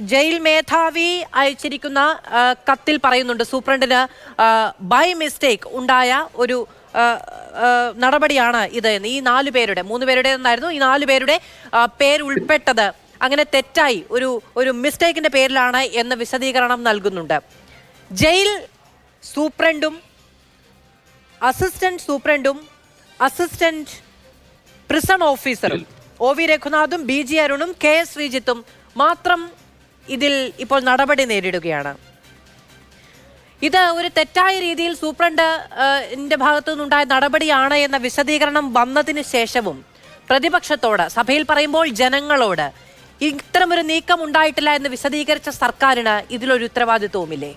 Jail മേധാവി അയച്ചിരിക്കുന്ന കത്തിൽ പറയുന്നുണ്ട് സൂപ്രണ്ടിന് ബൈ മിസ്റ്റേക്ക് ഉണ്ടായ ഒരു നടപടിയാണ് ഇത്. ഈ നാലു പേരുടെ മൂന്ന് പേരുടെ എന്നായിരുന്നു ഈ നാലു പേരുടെ പേരുൾപ്പെട്ടത് അങ്ങനെ തെറ്റായി ഒരു ഒരു മിസ്റ്റേക്കിന്റെ പേരിലാണ് എന്ന് വിശദീകരണം നൽകുന്നുണ്ട് ജയിൽ സൂപ്രണ്ടും അസിസ്റ്റന്റ് സൂപ്രണ്ടും അസിസ്റ്റന്റ് പ്രിസൺ ഓഫീസറും ഒ വി രഘുനാഥും ബി ജി അരുണും കെ എസ് ശ്രീജിത്തും മാത്രം ഇതിൽ ഇപ്പോൾ നടപടി നേരിടുകയാണ്. ഇത് ഒരു തെറ്റായ രീതിയിൽ സൂപ്രണ്ട് ന്റെ ഭാഗത്തു നിന്നുണ്ടായ നടപടിയാണ് എന്ന വിശദീകരണം വന്നതിന് ശേഷവും പ്രതിപക്ഷത്തോട് സഭയിൽ പറയുമ്പോൾ ജനങ്ങളോട് ഇത്തരമൊരു നീക്കം ഉണ്ടായിട്ടില്ല എന്ന് വിശദീകരിച്ച സർക്കാരിന് ഇതിലൊരു ഉത്തരവാദിത്വവുമില്ലേ?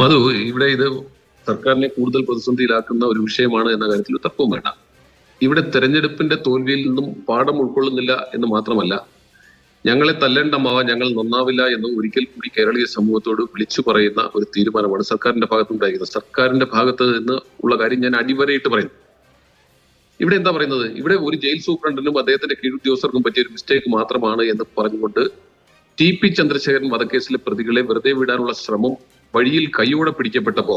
മധു ഇവിടെ ഇത് സർക്കാരിനെ കൂടുതൽ പ്രതിസന്ധിയിലാക്കുന്ന ഒരു വിഷയമാണ് എന്ന കാര്യത്തിൽ തർക്കവും വേണ്ട. ഇവിടെ തെരഞ്ഞെടുപ്പിന്റെ തോൽവിയിൽ നിന്നും പാഠം ഉൾക്കൊള്ളുന്നില്ല എന്ന് മാത്രമല്ല ഞങ്ങളെ തല്ലേണ്ട മാവ ഞങ്ങൾ നന്നാവില്ല എന്ന് ഒരിക്കൽ കൂടി കേരളീയ സമൂഹത്തോട് വിളിച്ചു പറയുന്ന ഒരു തീരുമാനമാണ് സർക്കാരിന്റെ ഭാഗത്തുണ്ടായിരിക്കുന്നത്. സർക്കാരിന്റെ ഭാഗത്ത് നിന്ന് ഉള്ള കാര്യം ഞാൻ അടിവരയിട്ട് പറയുന്നു. ഇവിടെ എന്താ പറയുന്നത്? ഇവിടെ ഒരു ജയിൽ സൂപ്രണ്ടിനും അദ്ദേഹത്തിന്റെ കീഴുദ്യോഗസ്ഥർക്കും പറ്റിയ ഒരു മിസ്റ്റേക്ക് മാത്രമാണ് എന്ന് പറഞ്ഞുകൊണ്ട് ടി പി ചന്ദ്രശേഖരൻ വധക്കേസിലെ പ്രതികളെ വെറുതെ വിടാനുള്ള ശ്രമം വഴിയിൽ കൈയോടെ പിടിക്കപ്പെട്ടപ്പോ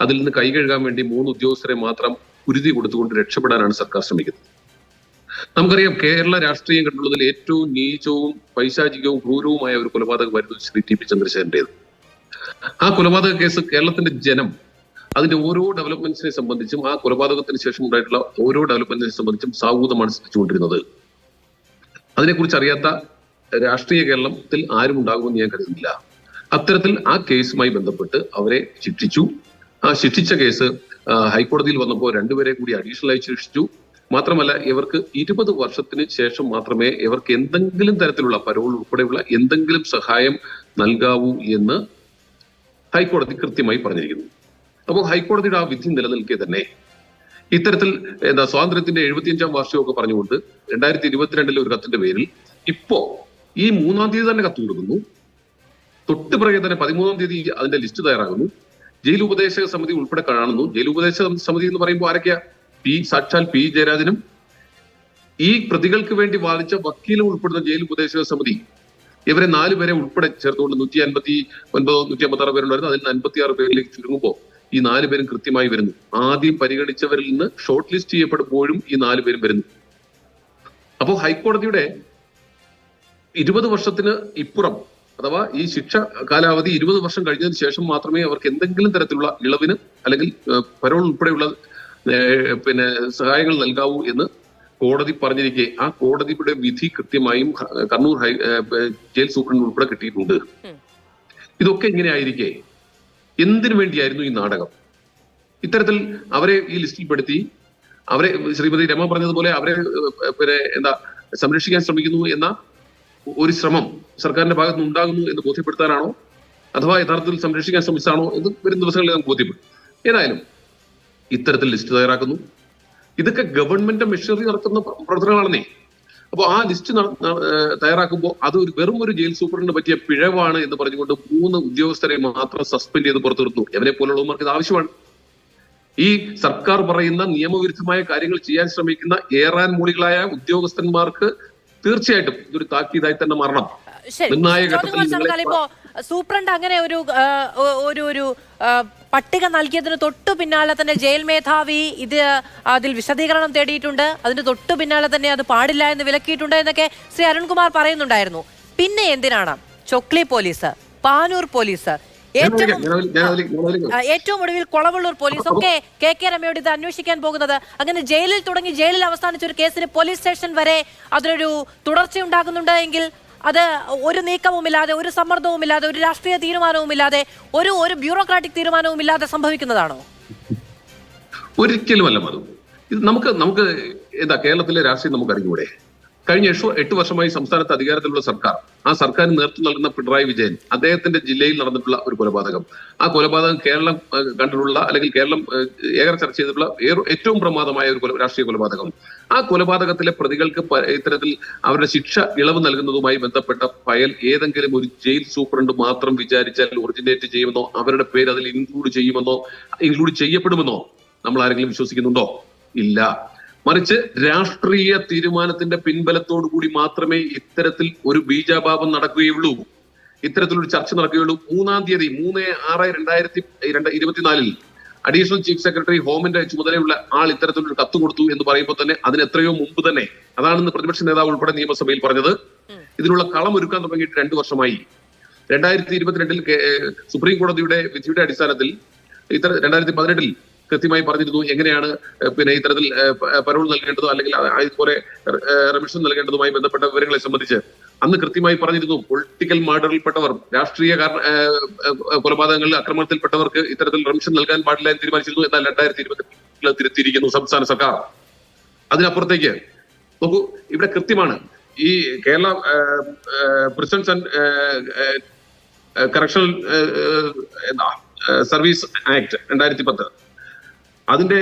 അതിൽ നിന്ന് കൈ കഴുകാൻ വേണ്ടി മൂന്ന് ഉദ്യോഗസ്ഥരെ മാത്രം കുരുതി കൊടുത്തുകൊണ്ട് രക്ഷപ്പെടാനാണ് സർക്കാർ ശ്രമിക്കുന്നത്. നമുക്കറിയാം കേരള രാഷ്ട്രീയം കണ്ടുള്ളതിൽ ഏറ്റവും നീചവും പൈശാചികവും ക്രൂരവുമായ ഒരു കൊലപാതകമായിരുന്നു ശ്രീ ടി പി ചന്ദ്രശേഖരന്റേത് ആ കൊലപാതക കേസ് കേരളത്തിന്റെ ജനം അതിന്റെ ഓരോ ഡെവലപ്മെന്റ്സിനെ സംബന്ധിച്ചും ആ കൊലപാതകത്തിന് ശേഷം ഉണ്ടായിട്ടുള്ള ഓരോ ഡെവലപ്മെന്റിനെ സംബന്ധിച്ചും സാഹൂതമാണ് ശ്രദ്ധിച്ചുകൊണ്ടിരുന്നത് അതിനെക്കുറിച്ച് അറിയാത്ത രാഷ്ട്രീയ കേരളത്തിൽ ആരും ഉണ്ടാകുമെന്ന് ഞാൻ കരുതുന്നില്ല. അത്തരത്തിൽ ആ കേസുമായി ബന്ധപ്പെട്ട് അവരെ ശിക്ഷിച്ചു. ആ ശിക്ഷിച്ച കേസ് ഹൈക്കോടതിയിൽ വന്നപ്പോൾ രണ്ടുപേരെ കൂടി അഡീഷണൽ ആയി ശിക്ഷിച്ചു. മാത്രമല്ല ഇവർക്ക് ഇരുപത് വർഷത്തിന് ശേഷം മാത്രമേ ഇവർക്ക് എന്തെങ്കിലും തരത്തിലുള്ള പരോൾ ഉൾപ്പെടെയുള്ള എന്തെങ്കിലും സഹായം നൽകാവൂ എന്ന് ഹൈക്കോടതി കൃത്യമായി പറഞ്ഞിരിക്കുന്നു. അപ്പോൾ ഹൈക്കോടതിയുടെ ആ വിധി നിലനിൽക്കെ തന്നെ ഇത്തരത്തിൽ എന്താ സ്വാതന്ത്ര്യത്തിന്റെ എഴുപത്തിയഞ്ചാം വാർഷികമൊക്കെ പറഞ്ഞുകൊണ്ട് രണ്ടായിരത്തി ഇരുപത്തിരണ്ടിലെ ഒരു കത്തിന്റെ പേരിൽ ഇപ്പോ ഈ മൂന്നാം തീയതി തന്നെ കത്ത് കൊടുക്കുന്നു. തൊട്ട് പിറകെ തന്നെ പതിമൂന്നാം തീയതി അതിന്റെ ലിസ്റ്റ് തയ്യാറാകുന്നു ജയിൽ ഉപദേശക സമിതി ഉൾപ്പെടെ കാണുന്നു. ജയിൽ ഉപദേശക സമിതി എന്ന് പറയുമ്പോൾ ആരൊക്കെയാ? പി സാക്ഷാൽ പി ജയരാജനും. ഈ പ്രതികൾക്ക് വേണ്ടി വാദിച്ച വക്കീലും ഉൾപ്പെടുന്ന ജയിൽ ഉപദേശക സമിതി ഇവരെ നാലുപേരെ ഉൾപ്പെടെ ചേർത്തുകൊണ്ട് നൂറ്റി അൻപത്തി ഒൻപതോ നൂറ്റി അമ്പത്തി ആറ് പേരുണ്ടായിരുന്നു. അതിൽ അൻപത്തി ആറ് പേരിലേക്ക് ചുരുങ്ങുമ്പോൾ ഈ നാല് പേരും കൃത്യമായി വരുന്നു. ആദ്യം പരിഗണിച്ചവരിൽ നിന്ന് ഷോർട്ട് ലിസ്റ്റ് ചെയ്യപ്പെടുമ്പോഴും ഈ നാല് പേരും വരുന്നു. അപ്പോൾ ഹൈക്കോടതിയുടെ ഇരുപത് വർഷത്തിന് ഇപ്പുറം അഥവാ ഈ ശിക്ഷ കാലാവധി ഇരുപത് വർഷം കഴിഞ്ഞതിന് ശേഷം മാത്രമേ അവർക്ക് എന്തെങ്കിലും തരത്തിലുള്ള ഇളവിന് അല്ലെങ്കിൽ പരോൾ ഉൾപ്പെടെയുള്ള പിന്നെ സഹായങ്ങൾ നൽകാവൂ എന്ന് കോടതി പറഞ്ഞിരിക്കെ. ആ കോടതിയുടെ വിധി കൃത്യമായും കണ്ണൂർ ഹൈ ജയിൽ സൂപ്രണ്ട് ഉൾപ്പെടെ കിട്ടിയിട്ടുണ്ട്. ഇതൊക്കെ ഇങ്ങനെ ആയിരിക്കെ എന്തിനു വേണ്ടിയായിരുന്നു ഈ നാടകം? ഇത്തരത്തിൽ അവരെ ഈ ലിസ്റ്റിൽ ലിസ്റ്റിൽപ്പെടുത്തി അവരെ ശ്രീമതി രമ പറഞ്ഞതുപോലെ അവരെ പിന്നെ എന്താ സംരക്ഷിക്കാൻ ശ്രമിക്കുന്നു എന്ന ഒരു ശ്രമം സർക്കാരിന്റെ ഭാഗത്ത് ഉണ്ടാകുന്നു എന്ന് ബോധ്യപ്പെടുത്താനാണോ? അഥവാ യഥാർത്ഥത്തിൽ സംരക്ഷിക്കാൻ ശ്രമിച്ചാണോ എന്ന് വരും ദിവസങ്ങളിൽ നമുക്ക് ബോധ്യപ്പെടും. ഏതായാലും ഇത്തരത്തിൽ ലിസ്റ്റ് തയ്യാറാക്കുന്നു. ഇതൊക്കെ ഗവൺമെന്റ് മെഷീനറി നടത്തുന്ന പ്ര- പ്രവർത്തനങ്ങളാണെന്നേ. അപ്പൊ ആ ലിസ്റ്റ് തയ്യാറാക്കുമ്പോൾ അത് ഒരു വെറും ഒരു ജയിൽ സൂപ്രണ്ടിന് പറ്റിയ പിഴവാണ് എന്ന് പറഞ്ഞുകൊണ്ട് മൂന്ന് ഉദ്യോഗസ്ഥരെ മാത്രം സസ്പെൻഡ് ചെയ്ത് പുറത്തെടുത്തു എവരെ പോലുള്ളവർക്ക് ഇത് ആവശ്യമാണ്. ഈ സർക്കാർ പറയുന്ന നിയമവിരുദ്ധമായ കാര്യങ്ങൾ ചെയ്യാൻ ശ്രമിക്കുന്ന ഏറാൻ മൂളികളായ ഉദ്യോഗസ്ഥന്മാർക്ക് തീർച്ചയായിട്ടും ഇതൊരു താക്കീതായി തന്നെ മാറണം. ഇപ്പോ സൂപ്രണ്ട് അങ്ങനെ ഒരു ഒരു ഒരു പട്ടിക നൽകിയതിന് തൊട്ടു പിന്നാലെ തന്നെ ജയിൽ മേധാവി ഇത് അതിൽ വിശദീകരണം തേടിയിട്ടുണ്ട്. അതിന് തൊട്ടു പിന്നാലെ തന്നെ അത് പാടില്ല എന്ന് വിലക്കിയിട്ടുണ്ട് എന്നൊക്കെ ശ്രീ അരുൺകുമാർ പറയുന്നുണ്ടായിരുന്നു. പിന്നെ എന്തിനാണ്? ചൊക്ലി പോലീസ് പാനൂർ പോലീസ് ഏറ്റവും ഒടുവിൽ കൊളവള്ളൂർ പോലീസ്. ഒക്കെ കെ കെ രമയോട് ഇത് അന്വേഷിക്കാൻ പോകുന്നത്. അങ്ങനെ ജയിലിൽ തുടങ്ങി ജയിലിൽ അവസാനിച്ച ഒരു കേസിന് പോലീസ് സ്റ്റേഷൻ വരെ അതിനൊരു തുടർച്ചയുണ്ടാകുന്നുണ്ട് എങ്കിൽ അത് ഒരു നീക്കവുമില്ലാതെ ഒരു സമ്മർദ്ദവുമില്ലാതെ ഒരു രാഷ്ട്രീയ തീരുമാനവുമില്ലാതെ ഒരു ഒരു ബ്യൂറോക്രാറ്റിക് തീരുമാനവുമില്ലാതെ സംഭവിക്കുന്നതാണോ? ഒരിക്കലുമല്ല മധു. ഇത് നമുക്ക് നമുക്ക് എന്താ കേരളത്തിലെ രാഷ്ട്രീയം നമുക്ക് അറിഞ്ഞൂടെ കഴിഞ്ഞ എട്ട് എട്ട് വർഷമായി സംസ്ഥാനത്ത് അധികാരത്തിലുള്ള സർക്കാർ. ആ സർക്കാരിന് നേതൃത്വം നൽകുന്ന പിണറായി വിജയൻ അദ്ദേഹത്തിന്റെ ജില്ലയിൽ നടന്നിട്ടുള്ള ഒരു കൊലപാതകം. ആ കൊലപാതകം കേരളം കണ്ടിട്ടുള്ള അല്ലെങ്കിൽ കേരളം ഏറെ ചർച്ച ചെയ്തിട്ടുള്ള ഏറ്റവും പ്രമാദമായ ഒരു രാഷ്ട്രീയ കൊലപാതകം. ആ കൊലപാതകത്തിലെ പ്രതികൾക്ക് ഇത്തരത്തിൽ അവരുടെ ശിക്ഷ ഇളവ് നൽകുന്നതുമായി ബന്ധപ്പെട്ട ഫയൽ ഏതെങ്കിലും ഒരു ജയിൽ സൂപ്രണ്ട് മാത്രം വിചാരിച്ചാൽ ഒറിജിനേറ്റ് ചെയ്യുമെന്നോ അവരുടെ പേര് അതിൽ ഇൻക്ലൂഡ് ചെയ്യുമെന്നോ ഇൻക്ലൂഡ് ചെയ്യപ്പെടുമെന്നോ നമ്മൾ ആരെങ്കിലും വിശ്വസിക്കുന്നുണ്ടോ? ഇല്ല. മറിച്ച് രാഷ്ട്രീയ തീരുമാനത്തിന്റെ പിൻബലത്തോടു കൂടി മാത്രമേ ഇത്തരത്തിൽ ഒരു ബീജാപാപം നടക്കുകയുള്ളൂ. ഇത്തരത്തിലൊരു ചർച്ച നടക്കുകയുള്ളൂ. മൂന്നാം തീയതി മൂന്ന് ആറ് രണ്ടായിരത്തി രണ്ട് ഇരുപത്തിനാലിൽ അഡീഷണൽ ചീഫ് സെക്രട്ടറി ഹോമിന്റെ ചുമതലയുള്ള ആൾ ഇത്തരത്തിലൊരു കത്ത് കൊടുത്തു എന്ന് പറയുമ്പോൾ തന്നെ അതിന് എത്രയോ മുമ്പ് തന്നെ അതാണെന്ന് പ്രതിപക്ഷ നേതാവ് ഉൾപ്പെടെ നിയമസഭയിൽ പറഞ്ഞത്. ഇതിനുള്ള കളം ഒരുക്കാൻ തുടങ്ങിയിട്ട് രണ്ടു വർഷമായി. രണ്ടായിരത്തി ഇരുപത്തിരണ്ടിൽ സുപ്രീം കോടതിയുടെ വിധിയുടെ അടിസ്ഥാനത്തിൽ ഇത്തര രണ്ടായിരത്തി പതിനെട്ടിൽ കൃത്യമായി പറഞ്ഞിരുന്നു. എങ്ങനെയാണ് പിന്നെ ഇത്തരത്തിൽ പരോൾ നൽകേണ്ടതോ അല്ലെങ്കിൽ ഏഹ് റെമിഷൻ നൽകേണ്ടതുമായി ബന്ധപ്പെട്ട വിവരങ്ങളെ സംബന്ധിച്ച് അന്ന് കൃത്യമായി പറഞ്ഞിരുന്നു പൊളിറ്റിക്കൽ മർഡറിൽപ്പെട്ടവർ രാഷ്ട്രീയ കൊലപാതകങ്ങളിൽ ആക്രമണത്തിൽപ്പെട്ടവർക്ക് ഇത്തരത്തിൽ റെമിഷൻ നൽകാൻ പാടില്ല എന്ന് തീരുമാനിച്ചിരുന്നു. എന്നാൽ രണ്ടായിരത്തി ഇരുപത്തി തിരുത്തിയിരിക്കുന്നു സംസ്ഥാന സർക്കാർ. അതിനപ്പുറത്തേക്ക് നോക്കൂ ഇവിടെ കൃത്യമാണ്. ഈ Kerala prisons and correctional service act രണ്ടായിരത്തി പത്ത് അതിന്റെ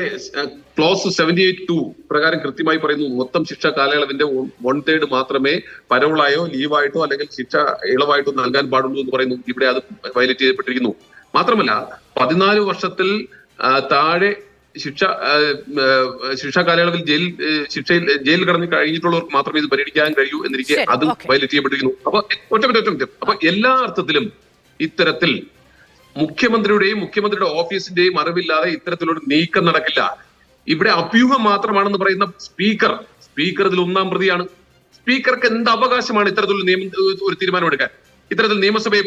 ക്ലോസ് സെവന്റി എയ്റ്റ് ടു പ്രകാരം കൃത്യമായി പറയുന്നു മൊത്തം ശിക്ഷ കാലയളവിന്റെ വൺ തേർഡ് മാത്രമേ പരോളായോ ലീവായിട്ടോ അല്ലെങ്കിൽ ശിക്ഷ ഇളവായിട്ടോ നൽകാൻ പാടുള്ളൂ എന്ന് പറയുന്നു. ഇവിടെ അത് വയലറ്റ് ചെയ്യപ്പെട്ടിരിക്കുന്നു. മാത്രമല്ല പതിനാല് വർഷത്തിൽ താഴെ ശിക്ഷ ശിക്ഷാ കാലയളവിൽ ജയിൽ ശിക്ഷയിൽ ജയിലിൽ കടന്ന് കഴിഞ്ഞിട്ടുള്ളവർക്ക് മാത്രമേ ഇത് പരിഹരിക്കാൻ കഴിയൂ എന്നിരിക്കെ അത്. വയലേറ്റ് ചെയ്യപ്പെട്ടിരിക്കുന്നു. അപ്പൊ ഒറ്റ മിനിറ്റ്. ഒറ്റ അപ്പൊ എല്ലാ അർത്ഥത്തിലും ഇത്തരത്തിൽ മുഖ്യമന്ത്രിയുടെയും മുഖ്യമന്ത്രിയുടെ ഓഫീസിന്റെയും അറിവില്ലാതെ ഇത്തരത്തിലൊരു നീക്കം നടക്കില്ല. ഇവിടെ അഭ്യൂഹം മാത്രമാണെന്ന് പറയുന്ന സ്പീക്കർ സ്പീക്കർ ഇതിൽ ഒന്നാം പ്രതിയാണ്. സ്പീക്കർക്ക് എന്ത് അവകാശമാണ് ഇത്തരത്തിലുള്ള നിയമ ഒരു തീരുമാനമെടുക്കാൻ? ഇത്തരത്തിൽ നിയമസഭയെ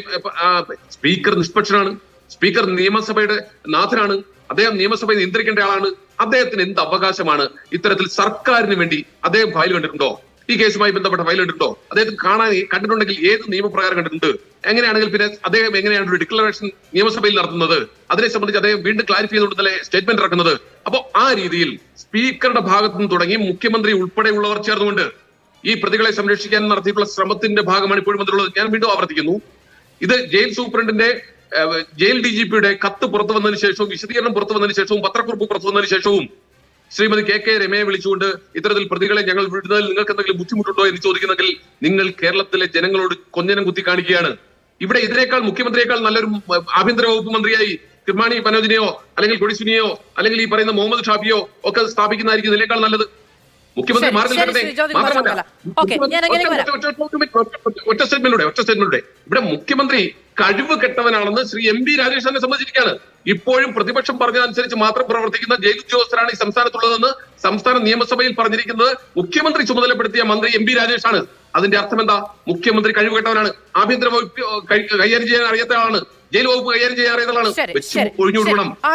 സ്പീക്കർ നിഷ്പക്ഷനാണ് സ്പീക്കർ നിയമസഭയുടെ നാഥനാണ് അദ്ദേഹം നിയമസഭയെ നിയന്ത്രിക്കേണ്ട ആളാണ് അദ്ദേഹത്തിന് എന്ത് അവകാശമാണ്? ഇത്തരത്തിൽ സർക്കാരിന് വേണ്ടി അദ്ദേഹം ഫയൽ കണ്ടിട്ടുണ്ടോ? ഈ കേസുമായി ബന്ധപ്പെട്ട ഫയൽ കണ്ടിട്ടുണ്ടോ? അദ്ദേഹത്തിന് കാണാൻ കണ്ടിട്ടുണ്ടെങ്കിൽ ഏത് നിയമപ്രകാരം കണ്ടിട്ടുണ്ട്? എങ്ങനെയാണെങ്കിൽ പിന്നെ അദ്ദേഹം എങ്ങനെയാണ് ഒരു ഡിക്ലറേഷൻ നിയമസഭയിൽ നടത്തുന്നത്? അതിനെ സംബന്ധിച്ച് അദ്ദേഹം വീണ്ടും ക്ലാരിഫൈ ചെയ്തുകൊണ്ട് തന്നെ സ്റ്റേറ്റ്മെന്റ് ഇറക്കുന്നത്. അപ്പോ ആ രീതിയിൽ സ്പീക്കറുടെ ഭാഗത്തു നിന്ന് തുടങ്ങി മുഖ്യമന്ത്രി ഉൾപ്പെടെയുള്ളവർ ചേർന്നുകൊണ്ട് ഈ പ്രതികളെ സംരക്ഷിക്കാൻ നടത്തിയിട്ടുള്ള ശ്രമത്തിന്റെ ഭാഗമാണ് ഇപ്പോഴും അതിലുള്ളത് ഞാൻ വീണ്ടും ആവർത്തിക്കുന്നു. ഇത് ജയിൽ സൂപ്രണ്ടിന്റെ ജയിൽ ഡി ജി പിയുടെ കത്ത് പുറത്തു വന്നതിന് ശേഷവും വിശദീകരണം പുറത്തു വന്നതിന് ശേഷവും പത്രക്കുറിപ്പ് പുറത്തു വന്നതിന് ശേഷവും ശ്രീമതി കെ കെ രമയെ വിളിച്ചുകൊണ്ട് ഇത്തരത്തിൽ പ്രതികളെ ഞങ്ങൾ വിടുന്നതിൽ നിങ്ങൾക്ക് എന്തെങ്കിലും ബുദ്ധിമുട്ടുണ്ടോ എന്ന് ചോദിക്കുന്നെങ്കിൽ നിങ്ങൾ കേരളത്തിലെ ജനങ്ങളോട് കൊഞ്ഞനം കുത്തി കാണിക്കുകയാണ്. ഇവിടെ ഇതിനേക്കാൾ മുഖ്യമന്ത്രിയേക്കാൾ നല്ലൊരു ആഭ്യന്തര വകുപ്പ് മന്ത്രിയായി കിർമാണി മനോജിനെയോ അല്ലെങ്കിൽ കൊടിസുനിയോ അല്ലെങ്കിൽ ഈ പറയുന്ന മുഹമ്മദ് ഷാഫിയോ ഒക്കെ സ്ഥാപിക്കുന്നതായിരിക്കും ഇതിനേക്കാൾ നല്ലത്. മുഖ്യമന്ത്രി മാറി നിൽക്കട്ടെ മാത്രമല്ല. ഒറ്റ- സ്റ്റേറ്റ്മെന്റിലൂടെ ഒറ്റ സ്റ്റേറ്റ്മെന്റിലൂടെ ഇവിടെ മുഖ്യമന്ത്രി കഴിവ് കെട്ടവനാണെന്ന് ശ്രീ എം ബി രാജേഷ് തന്നെ സംബന്ധിച്ചിരിക്കുകയാണ്. ഇപ്പോഴും പ്രതിപക്ഷം പറഞ്ഞതനുസരിച്ച് മാത്രം പ്രവർത്തിക്കുന്ന ജയിൽ ഉദ്യോഗസ്ഥരാണ് ഈ സംസ്ഥാനത്തുള്ളതെന്ന് സംസ്ഥാന നിയമസഭയിൽ പറഞ്ഞിരിക്കുന്നത് മുഖ്യമന്ത്രി ചുമതലപ്പെടുത്തിയ മന്ത്രി എം ബി രാജേഷ് ആണ് അതിന്റെ അർത്ഥം എന്താ? മുഖ്യമന്ത്രി കഴിവ് കെട്ടവനാണ്. ആഭ്യന്തര വകുപ്പ് കൈകാര്യം ചെയ്യാൻ അറിയാത്ത ആളാണ്. ജയിൽ വകുപ്പ് കൈകാര്യം ചെയ്യാൻ അറിയാത്ത ആളാണ്. ശരി.